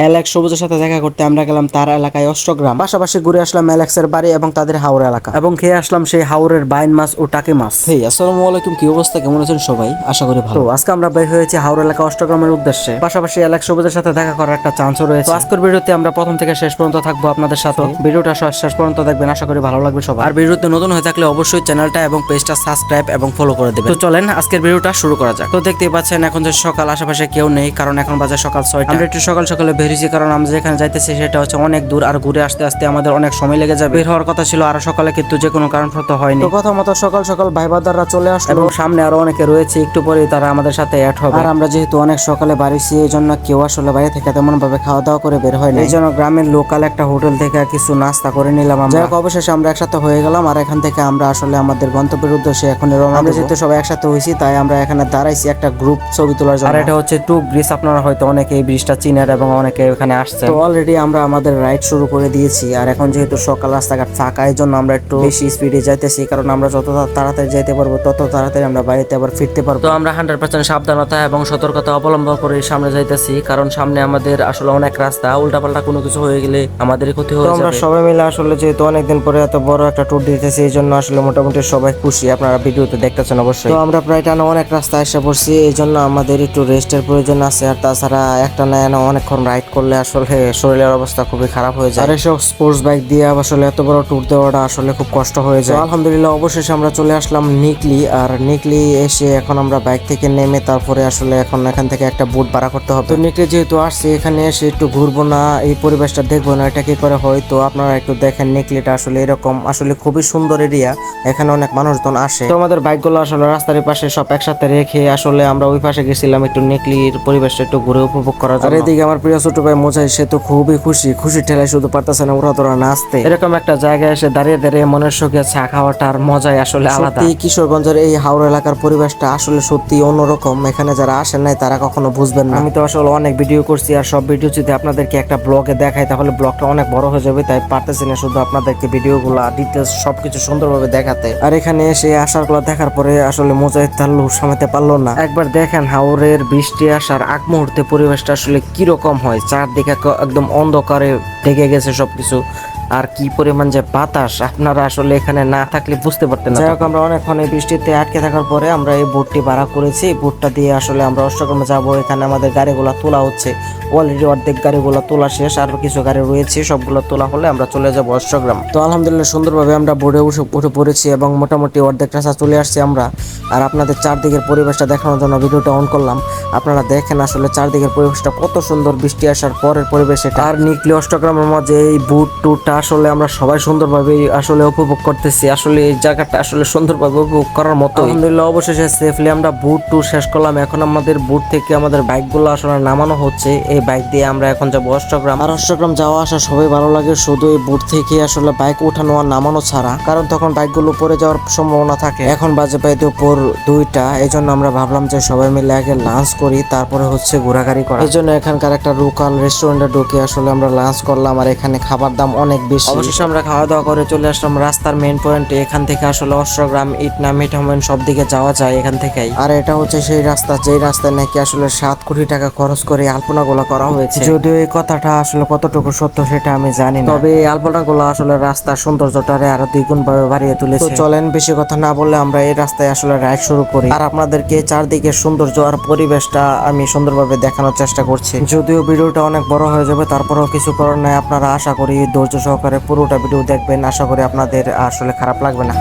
Alex সবুজের সাথে দেখা করতে আমরা গেলাম তার এলাকায় অষ্টগ্রাম। পাশাপাশি ঘুরে আসলাম অ্যালেক্সের বাড়ি এবং তাদের হাওড় এলাকা। এবং খেয়ে আসলাম সেই হাওড়ের বাইন মাছ ও টাকি মাছ। হেই আসসালামু আলাইকুম কি অবস্থা? কেমন আছেন সবাই? আশা করি ভালো। আজকে আমরা বের হয়েছি হাওড় এলাকা অষ্টগ্রামের উদ্দেশ্যে। পাশাপাশি অ্যালেক্স সবুজের সাথে দেখা করার একটা চান্সও রয়েছে। আজকের ভিডিওতে আমরা প্রথম থেকে শেষ পর্যন্ত থাকব আপনাদের সাথে। ভিডিওটা শেষ শেষ পর্যন্ত দেখবেন আশা করি ভালো লাগবে সবার। আর ভিডিওতে নতুন হয়ে থাকলে অবশ্যই চ্যানেলটা এবং পেজটা সাবস্ক্রাইব এবং ফলো করে দেবেন। তো চলেন আজকের ভিডিওটা শুরু করা যাক। তো দেখতেই পাচ্ছেন এখন যে সকাল আশেপাশে কেউ নেই কারণ এখন বাজে সকাল ছয়টা। আমরা একটু সকাল সকালে বেরিয়েছি কারণ আমরা যেখানে যাইতেছি সেটা হচ্ছে অনেক দূর আর ঘুরে আসতে আসতে আমাদের অনেক সময় লেগে যাবে। বের হওয়ার কথা ছিল আরও সকালে কিন্তু যে কোনো কারণবশত হয়নি। তো কথা মতো সকাল সকাল ভাই বাদাররা চলে আসলো। এবং সামনে আরও অনেকে রয়েছে একটু পরেই তারা আমাদের সাথে অ্যাড হবে। আর আমরা যেহেতু অনেক সকালে বাড়িছি এই জন্য কেউ আসলে বাইরে থেকে তেমন ভাবে খাওয়া দাওয়া করে বের হয় না এই জন্য গ্রামের লোকাল একটা হোটেল থেকে কিছু নাস্তা করে নিলাম আমরা। যাই অবশেষে আমরা একসাথে হয়ে গেলাম আর এখান থেকে আমরা আসলে আমাদের গন্তব্যের উদ্দেশ্যে এখন আমরা যেহেতু সবাই একসাথে হয়েছি তাই আমরা এখানে দাঁড়াইছি একটা গ্রুপ ছবি তোলার জন্য। আর এটা হচ্ছে টু ব্রিজ আপনারা হয়তো অনেকে এই ব্রিজটা চিনেন এবং অনেকে এখানে আসছে তো অলরেডি আমরা আমাদের রাইড শুরু করে দিয়েছি। আর এখন যেহেতু সকাল রাস্তাঘাট ফাঁকা এই জন্য আমরা একটু বেশি স্পিডে যাইতেছি। কারণ আমরা যত তাড়াতাড়ি যাইতে পারব তত তাড়াতাড়ি আমরা বাড়িতে আবার ফিরতে পারব। তো আমরা হান্ড্রেড পার্সেন্ট সাবধানতা এবং সতর্কতা অবলম্বন করে সামনে যাইতেছি। কারণ সামনে আমাদের আসলে অনেক রাস্তা উল্টাপাল্টা কোনো কিছু হয়ে গেলে আমাদের ক্ষতি হয়ে আমরা সবাই মিলে আসলে যেহেতু অনেকদিন পরে এত বড় একটা ট্যুর দিতেছি এই জন্য আসলে মোটামুটি সবাই খুশি। আপনারা ভিডিওতে দেখতেছেন অবশ্যই। তো আমরা প্রায় টানা অনেক রাস্তা এসে পড়ছি এই জন্য আমাদের একটু রেস্টের প্রয়োজন আছে। আর তাছাড়া একটা না না অনেকক্ষণ রাইড করলে আসলে শরীরের অবস্থা খুবই খারাপ হয়ে যায়। আর এসব স্পোর্টস বাইক দিয়ে আসলে এত বড় ট্যুর দেওয়াটা আসলে খুব কষ্ট হয়ে যায়। আলহামদুলিল্লাহ অবশেষে আমরা চলে আসলাম নিকলি আর নিকলি এসে এখন আমরা বাইক থেকে নেমে তারপরে আসলে এখন এখান থেকে একটা বুট ভাড়া করতে হবে। তো নিকলি যেহেতু আসছে এখানে এসে একটু ঘুরবো না এই পরিবেশটা দেখব না এটা কি করে হয়? তো আপনারা একটু দেখেন নিকলিটা আসলে এরকম আসলে খুবই সুন্দর এরিয়া এখানে অনেক মানুষজন আসে। তো আমাদের বাইকগুলো আসলে রাস্তার পাশে সব একসাথে রেখে আসলে আমরা ওই পাশে গেছিলাম একটু নেকলির পরিবেশটা একটু ঘুরে উপভোগ করার আর এদিকে আমার প্রিয় ছোট ভাই মোজাই সে তো খুবই খুশি। খুশি ঠেলায় শুধু পারতেছে না ওরা তোরা নাচতে। এরকম একটা জায়গায় এসে দাঁড়িয়ে দাঁড়িয়ে মনের সুখে চা খাওয়াটার মজাই আসলে আলাদা। কিশোরগঞ্জের এই হাওড়া এলাকার পরিবেশটা আসলে সত্যি অন্যরকম। এখানে যারা আসেন নাই তারা কখনো বুঝবেন না। আমি তো আসলে অনেক ভিডিও করছি আর সব ভিডিও যদি আপনাদেরকে একটা ব্লগে দেখাই তাহলে ব্লগটা অনেক বড় হয়ে যাবে তাই পারতেছি না শুধু আপনাদেরকে ভিডিওগুলো ডিটেলস সবকিছু সুন্দরভাবে দেখাতে। আর এখানে এসে আসারগুলো দেখার পরে আসলে মোজাহিদ তাল্লু সামাতে পারল না। একবার দেখেন হাওরের বৃষ্টি আসার আগ মুহূর্তে পরিবেশটা আসলে কীরকম হয়। চারদিকে একদম অন্ধকারে ঢেকে গেছে সবকিছু। আর কি পরিমাণ যে বাতাস আপনারা আসলে এখানে না থাকলে বুঝতে পারতেন না যাই হোক আমরা অনেকক্ষণ এই বৃষ্টিতে আটকে থাকার পরে আমরা এই বোটটি ভাড়া করেছি। এই বোটটা দিয়ে আসলে আমরা অষ্টগ্রামে যাব। এখানে আমাদের গাড়িগুলো তোলা হচ্ছে। অলরেডি অর্ধেক গাড়িগুলো তোলা শেষ। আর কিছু গাড়ি রয়েছে। সবগুলো তোলা হলে আমরা চলে যাব অষ্টগ্রাম। তো আলহামদুলিল্লাহ সুন্দরভাবে আমরা বোর্ডে উঠে উঠে পড়েছি এবং মোটামুটি অর্ধেক রাস্তা চলে আসছি আমরা। আর আপনাদের চারদিকের পরিবেশটা দেখানোর জন্য ভিডিওটা অন করলাম। আপনারা দেখেন আসলে চারদিকের পরিবেশটা কত সুন্দর বৃষ্টি আসার পরের পরিবেশ এটা। আর নিকলি অষ্টগ্রামের মাঝে এই বুট টুরটা আসলে আমরা সবাই সুন্দরভাবে আসলে উপভোগ করতেছি। আসলে এই জায়গাটা আসলে সুন্দরভাবে উপভোগ করার মতো আলহামদুলিল্লাহ, অবশেষে সেফলি আমরা বুট ট্যুর শেষ করলাম। এখন আমাদের বুট থেকে আমাদের বাইকগুলো আসলে নামানো হচ্ছে। এই বাইক দিয়ে আমরা এখন যাব অষ্টগ্রাম। আর অষ্টগ্রাম যাওয়া আসা সবাই ভালো লাগে। শুধু এই বুট থেকে আসলে বাইক উঠানো আর নামানো ছাড়া। কারণ তখন বাইকগুলো পরে যাওয়ার সম্ভাবনা থাকে। এখন বাজে পাই দুপুর দুইটা। এই জন্য আমরা ভাবলাম যে সবাই মিলে আগে লাঞ্চ করি। তারপরে হচ্ছে ঘোরাঘুরি করা। এই জন্য এখানকার একটা লোকাল রেস্টুরেন্টে ঢুকে আসলে আমরা লাঞ্চ করলাম। আর এখানে খাবার দাম অনেক বেশি। অবশেষে আমরা খাওয়া দাওয়া করে চলে আসলাম রাস্তার মেন পয়েন্টে এখান থেকে আসলে অষ্টগ্রাম ইটনা মিঠামেন সব দিকে যাওয়া যায় এখান থেকেই। আর এটা হচ্ছে সেই রাস্তা যেই রাস্তায় নাকি আসলে সাত কোটি টাকা খরচ করে আলপনা গুলা করা হয়েছে। যদিও এই কথাটা আসলে কতটুকু সত্য সেটা আমি জানি না। তবে এই আলপনা গুলো আসলে রাস্তার সৌন্দর্যটারে আরও দ্বিগুণ ভাবে বাড়িয়ে তুলেছে। তো চলেন বেশি কথা না বললে আমরা এই রাস্তায় আসলে রাইড শুরু করি। আর আপনাদেরকে চারদিকে সৌন্দর্য আর পরিবেশটা আমি সুন্দরভাবে দেখানোর চেষ্টা করছি। যদিও ভিডিওটা অনেক বড় হয়ে যাবে তারপরেও কিছু করার নাই। আপনারা আশা করি ধৈর্য সহকারে পুরোটা ভিডিও দেখবেন। আশা করি আপনাদের আসলে খারাপ লাগবে না।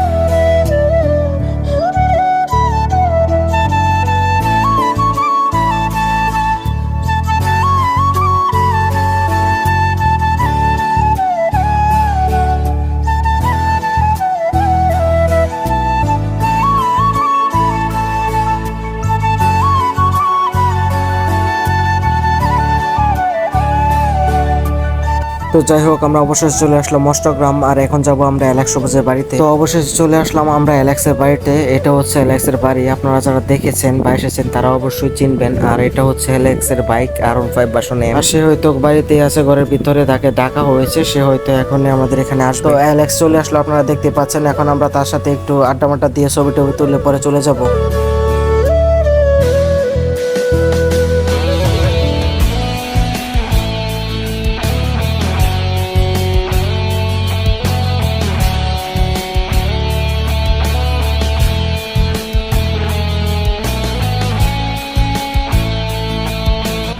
তো যাই হোক, আমরা অবশেষে চলে আসলাম অষ্টগ্রাম, আর এখন যাব আমরা অ্যালেক্স সবুজের বাড়িতে। তো অবশেষে চলে আসলাম আমরা অ্যালেক্সের বাড়িতে, এটা হচ্ছে অ্যালেক্সের বাড়ি। আপনারা যারা দেখেছেন বা এসেছেন, তারা অবশ্যই চিনবেন। আর এটা হচ্ছে অ্যালেক্সের বাইক আর ওন ফাইভ বাসনে আর সে হয়তো বাড়িতে আছে, ঘরের ভিতরে তাকে ডাকা হয়েছে, সে হয়তো এখন আমাদের এখানে আসবে। তো অ্যালেক্স চলে আসলো, আপনারা দেখতে পাচ্ছেন, এখন আমরা তার সাথে একটু আড্ডা মাড্ডা দিয়ে ছবি টবি তুলে পরে চলে যাব।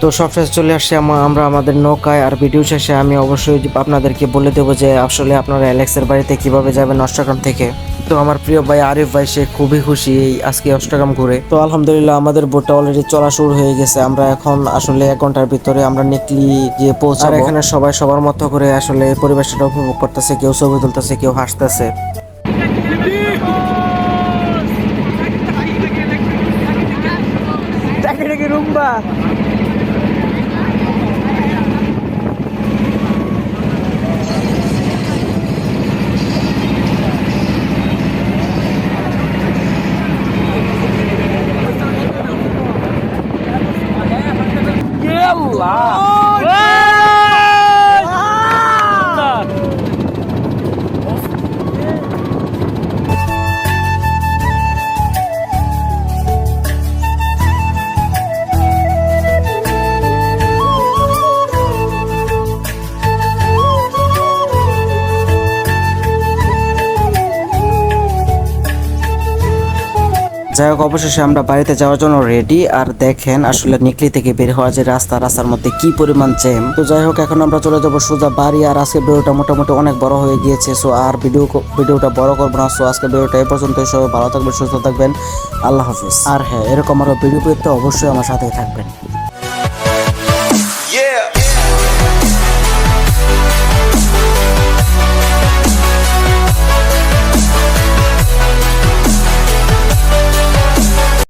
তো সব শেষে চলে আসছে আমরা আমাদের নৌকায় আর ভিডিও শেষে আমি অবশ্যই আপনাদেরকে বলে দেবো যে আসলে আপনারা অ্যালেক্সের বাড়িতে কীভাবে যাবেন অষ্টগ্রাম থেকে। তো আমার প্রিয় ভাই আরিফ ভাই, সে খুবই খুশি এই আজকে অষ্টগ্রাম ঘুরে। তো আলহামদুলিল্লাহ আমাদের বোটটা অলরেডি চলা শুরু হয়ে গেছে। আমরা এখন আসলে এক ঘণ্টার ভিতরে আমরা নিকলি গিয়ে পৌঁছাবো। এখানে সবাই সবার মতো করে আসলে পরিবেশটা উপভোগ করতেছে, কেউ ছবি তুলতেছে, কেউ হাসতেছে। যাই হোক, অবশেষে আমরা বাড়িতে যাওয়ার জন্য রেডি আর দেখেন আসলে নিকলি থেকে বের হওয়া যে রাস্তা, রাস্তার মধ্যে কি পরিমাণ জ্যাম তো যাই হোক, এখন আমরা চলে যাব সোজা বাড়ি। আর আজকে ভিডিওটা মোটামুটি অনেক বড় হয়ে গিয়েছে সো আর ভিডিও ভিডিওটা বড় করব না। সো আজকে ভিডিওটা এই পর্যন্ত, সবাই ভালো থাকবেন, সুস্থ থাকবেন। আল্লাহ হাফিজ। আর হ্যাঁ এরকম আরও ভিডিও পেতে অবশ্যই আমার সাথেই থাকবেন।